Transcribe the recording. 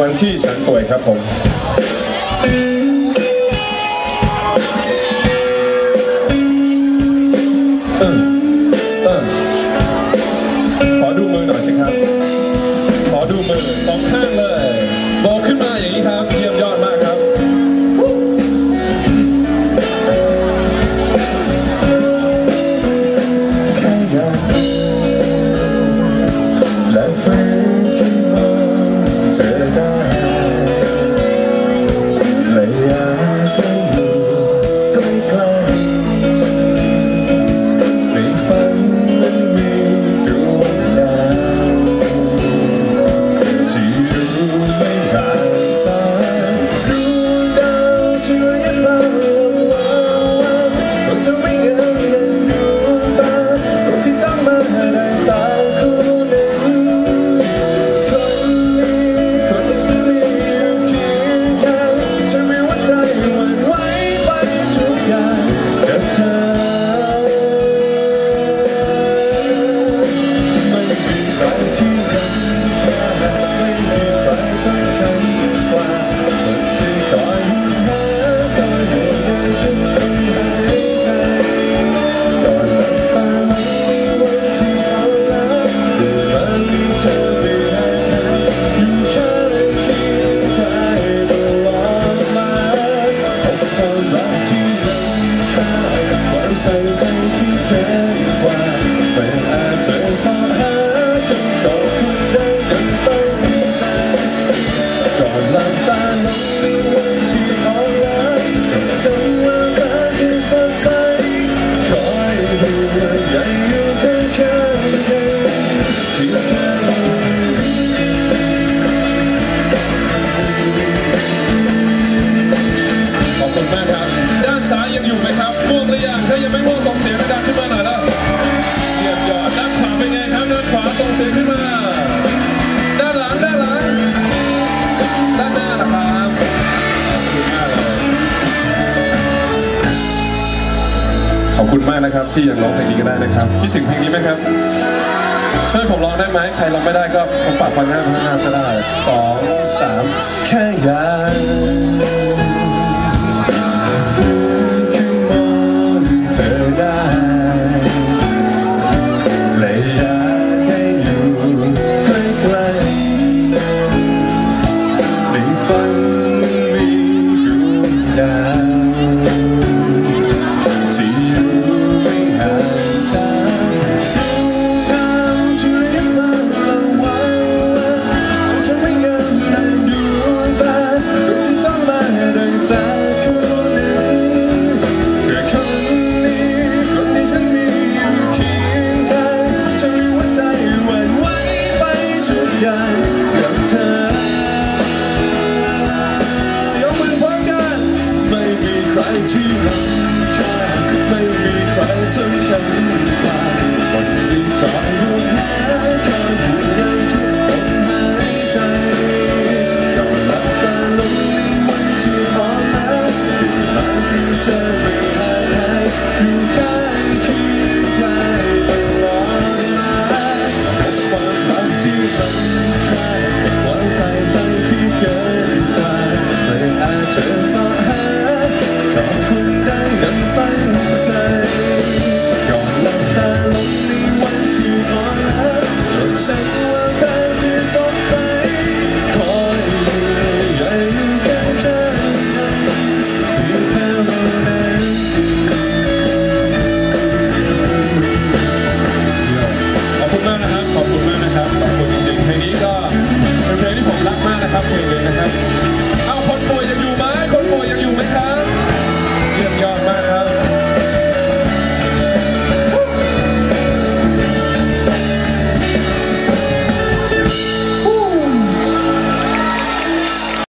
วันที่ฉันป่วยครับผมเออ ส่งเสียงดังขึ้นมาหน่อยละเยี่ยมยอดด้านขวาเป็นไงครับด้านขวาส่งเสียงขึ้นมา ด้านหลังด้านหลังด้านหน้านะครับขอบคุณมากนะครับ ที่ยังร้องเพลงนี้ก็ได้นะครับคิดถึงเพลงนี้ไหมครับช่วยผมร้องได้ไหมใครร้องไม่ได้ก็ผมปากฟังหน้าพังหน้าก็ได้สองสามแค่อยาก